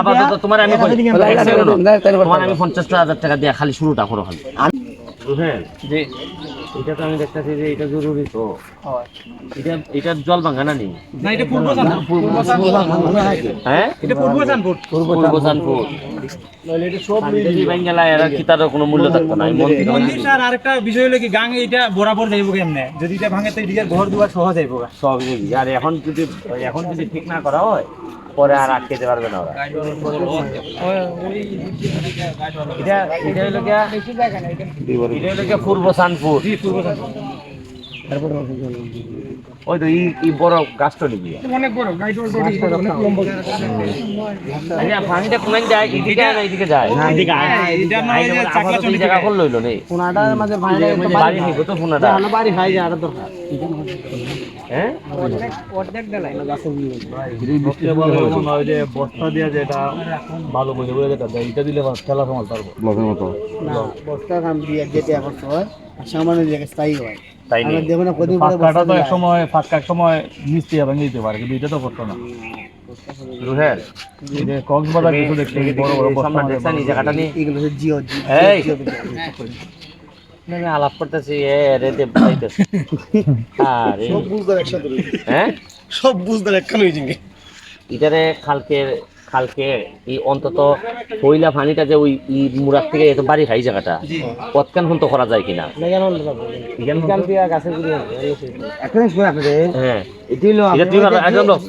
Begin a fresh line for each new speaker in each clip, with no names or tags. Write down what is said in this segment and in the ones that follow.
আপাতত তোমার আমি। তোমার আমি পঞ্চাশ হাজার টাকা দিয়ে খালি শুরুটা করো খালি। যে এটা তো আমি দেখতেছি যে এটা জরুরি তো। এটা এটা জল ভাঙা না নেই
না এটা পূর্ব
হ্যাঁ?
এটা পূর্ব
পূর্ব চাঁদপুর যদি বাঙ্গালা এরা কি তার কোনো মূল্য থাকতো না এই মন্দির
মন্দির স্যার আরেকটা বিষয় হলো কি গাং এটা বরাবর যাইব কেমনে? যদি এটা ভাঙে তো এদিকে ঘর দুয়ার সহজ যাইব
সব আর এখন যদি এখন যদি ঠিক না করা হয় পরে আর আটকেতে পারবে না ওরা। এটা এটা হলো গিয়া এটা হলো গিয়া পূর্ব ওই তো ই ই বড় গাছটা নিবি
অনেক বড়
আচ্ছা পানিটা কোন যায় এদিকে না এদিকে যায়।
এদিকে আয়। এটা না ওই যে চাকলা
আপাতত জায়গা
থেকে।
করল হইল নেই
মাঝে
বাড়ি নিব তো ফোনাটা
বাড়ি খাই যাওয়ার দরকার
হ্যাঁ
অর্ধেক
বস্তা দিয়ে যেটা ভালো যেটা এটা দিলে খেলা
না বস্তা কাম দিয়ে যেতে এখন হয় সামান্য জায়গায় স্থায়ী হয়।
তাই নেই
ফাঁকাটা তো এক সময় ফাঁকা এক সময় মিস্ত্রি ভেঙে দিতে পারে কিন্তু এটা তো করতো না।
রুহেল
কক্সবাজার কিছু দেখছি বড় বড় বস্তা
দেখছেন এই জায়গাটা নিয়ে
এগুলো জিও
এই। আলাপ করতেছি এ রে পাইতেছি আরে।
বুঝতে একসাথে
হ্যাঁ?
সব বুঝতে একখানে হয়েছে
ইটারে খালকে খালকে এই অন্তত পয়লা পানিটা যে ওই ই মুরাক থেকে এত বাড়ি খাই জায়গাটা কতক্ষণ পর্যন্ত করা যায় কিনা? লোক।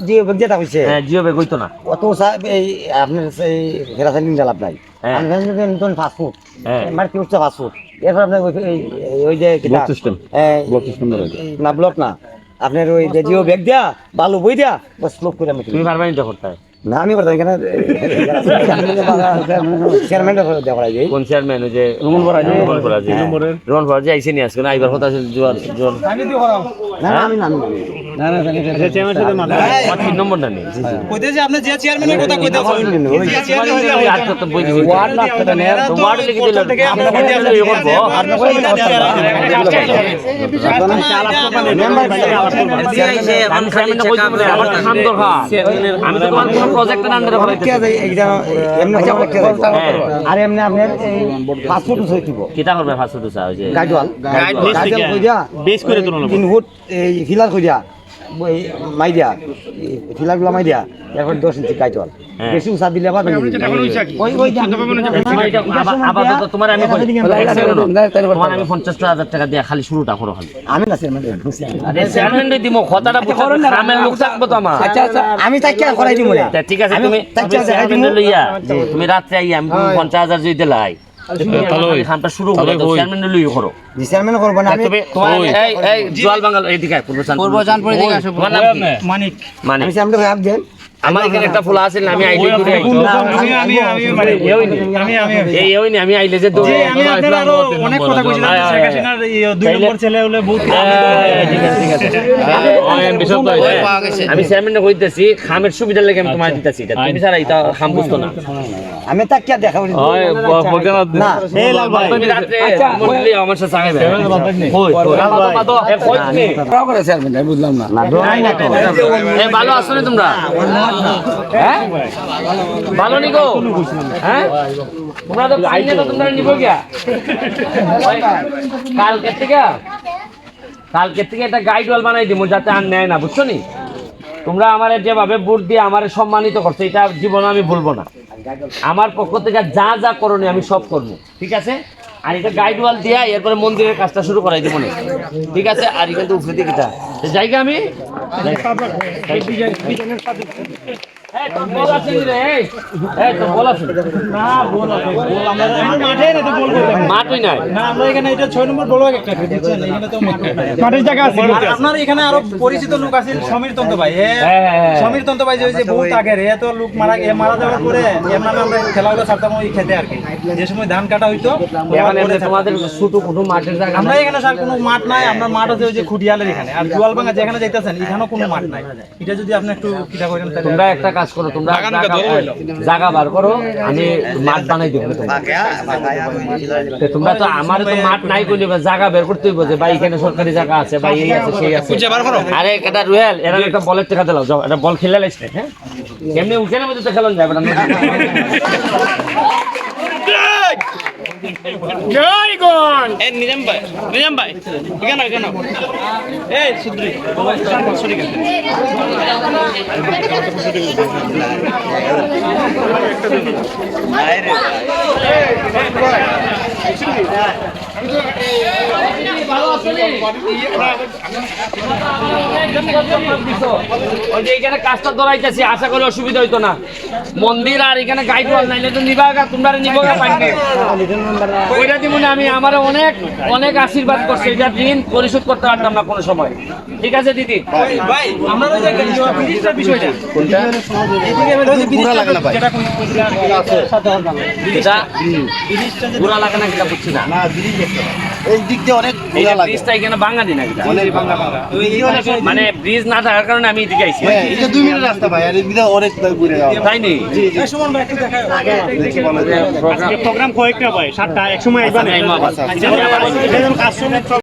আপনার ওই এই- এই- ওই যে ব্লক সিস্টেম না ব্লক না। যে জিও ব্যাগ দিয়া বালু বই দিয়া বাস স্লোপ করে আমি
তুমি পারবে না করতে?
না আমি করতাম এখানে চেয়ারম্যানটা দেওয়া করা যায়
কোন চেয়ারম্যান যে রুমন ফরাজি রুমন ফরাজি রুমন ফরাজি আইসে নিয়ে আসবে না আইবার কথা আছে জোয়ার জোয়ার
আমি দিও করাও
না না আমি না না। না না
আমার তিন নম্বরটা নেই
কইতেছে আপনি যে চেয়ারম্যানের কথা কইতেছেন যে চেয়ারম্যান হইলে
তো বই দিছি।
ওয়ার্ড লাগতো না
তো
তো
ওয়ার্ড লিখে দিল।
থেকে
আমরা
আপনার
বলতে আসলে ইয়ে করব। আমি চেয়ারম্যানটা কই দিবো আমার তো দরকার। আমি তো কোনো প্রজেক্টের আন্ডারে
কে
করাইতেছি।
আছে এইটা এমনি
আচ্ছা,
কে?
হ্যাঁ।
আর এমনি আপনার এই পাসপোর্ট দিব
কিতা করবে ফার্স্ট ফুড ওই যে
গাইডওয়াল
গাইড
গাইডওয়াল কই দিয়া
করে তুলনা
তিন ফুট এই ফিলার কই দিয়া এই মাই দিয়া ফিলারগুলা মাই দিয়া এরপর দশ ইঞ্চি গাইডওয়াল
হ্যাঁ।
বেশি উঁচা দিলে আবার ওই ওই
তোমার এটা আবা- আপাতত তোমার আমি কই- এক second হলো। তোমার আমি পঞ্চাশ হাজার টাকা দিয়ে খালি শুরুটা করো খালি।
আমি না চেয়ারম্যান। বুঝছি
আরে চেয়ারম্যান দিব কথাটা গ্রামের লোক থাকব তো আমার।
আচ্ছা আচ্ছা আমি তাকে করাই দিব
ঠিক আছে তুমি। চেয়ারম্যান লইয়া তুমি রাত্রে আইয়া আমি পঞ্চাশ হাজার যদি দিলাই তুমি আমার খামটা শুরু করে দাও চেয়ারম্যান লইয়া করো।
জি চেয়ারম্যান করব না আমি
তুমি তোমার এই এই জোয়াল বাঙ্গাল এদিকে আয়, পূর্ব চাঁদপুর। পূর্ব চাঁদপুর এদিকে আসো তোমার নাম কি?
মানিক।
মানে আমার এখানে একটা ফুলা আছে আমি আইলে করে
আমি আমি আমি মানে
আইলে যে দৌড়ে
আমি আপনার আরও অনেক কথা কইছিলাম শেখ হাসিনার দুই নম্বর ছেলে হলে বহুত
ঠিক আছে ঠিক আছে আমি চেয়ারম্যান কইতেছি খামের সুবিধা লেগে আমি তোমার দিতেছি এটা তুমি ছাড়া এটা খাম বুঝতো না
আমি তাকে দেখাবো না
এই লাল ভাই
রাত্রে মন্ডলী আমার সাথে আগাইবে কই কই কই
চেয়ারম্যান বুঝলাম না না
ভালো আছো তোমরা হ্যাঁ? ভালো হ্যাঁ? তোমরা তো তোমরা নিব গিয়া। কালকে থেকে কালকে থেকে একটা গাইড ওয়াল বানাই দিব যাতে আর নেয় না, বুঝছ নি? তোমরা আমারে যেভাবে ভোট দিয়ে আমারে সম্মানিত করছ, এটা জীবনে আমি ভুলবো না। আমার পক্ষ থেকে যা যা করণীয় আমি সব করব, ঠিক আছে? আর এটা গাইড ওয়াল দিয়া এরপরে মন্দিরের কাজটা শুরু করাই দিব ঠিক আছে? আর থেকে উপরে দিকে জায়গা আমি এই, তোর বল আছে নি রে? এই, এই, তোর বল আছে?
না বল আছে, বল আমরা আমরা মাঠে না তো বল করতে
মাঠই নাই।
না আমরা এখানে এটা ছয় নম্বর বড় একটা বুঝছেন এখানে তো মাঠের জায়গা আছে আপনার এখানে আরও পরিচিত লোক আছে সমীর তন্ত ভাই
হ্যাঁ, হ্যাঁ, হ্যাঁ।
সমীর তন্ত ভাই যে ওই যে বহুত আগের এ তো লোক মারা মারা যাওয়ার পরে এর নামে আমরা খেলাগুলো ছাড়তাম ওই খেতে আর কি যে সময় ধান কাটা হইতো
এমনি। তোমাদের ছোট মাঠের জায়গা
আমরা এখানে স্যার কোনো মাঠ নাই আপনার মাঠ আছে ওই যে খুডিয়ালের এখানে আর জুয়ালবাঙ্গা যেখানে যাইতেছেন এখানেও কোনো মাঠ নাই। এটা যদি আপনি একটু কিটা করেন
তোমরা একটা কাজ করো তোমরা জায়গা- বার করো আমি মাঠ বানাই দেবো তোমরা। তো আমার তো মাঠ নাই করলে এবার জায়গা বের করতে হইব যে ভাই এখানে সরকারি জায়গা আছে ভাই এই আছে সেই আছে। আরে এটা এরা একটা বলের টাকা দিলাও যাও একটা বল খেলে লাইছে হ্যাঁ? কেমনি উঠেনের মধ্যে তো খেলন যাবে না।
জয় গণ
এ নিজাম ভাই নিজাম ভাই
কেন কেন এ সুদ্রি সুদ্রি কেন
ওই যে এখানে কাজটা ধরাইতেছি আশা করি অসুবিধা হইতো না। মন্দির আর এখানে গাইড ওয়াল নাইলে তো নিবাগা তোমরা নিবাগা পাইনি ওইটা দিব না আমি আমার অনেক অনেক আশীর্বাদ করছে এটা ঋণ পরিশোধ করতে পারতাম না কোনো সময়। ঠিক আছে দিদি?
ভাই বিষয়টা যেটা
বুঝছি না।
এই দিক দিয়ে অনেক
ঘোরা লাগে। ব্রিজটা এখানে বাঙালি ভাঙা কিনা? মানে ব্রিজ না থাকার কারণে আমি এদিকে আইছি।
হ্যাঁ এটা দুই মিনিট রাস্তা ভাই আর এদিকে অনেক ঘুরে যাওয়া।
তাই নি?
সুমন ভাই একটু দেখায়।
প্রোগ্রাম
প্রোগ্রাম কয়েকটা ভাই 7টা এক সময়
আচ্ছা, আমি আইমা আবার।
কাজ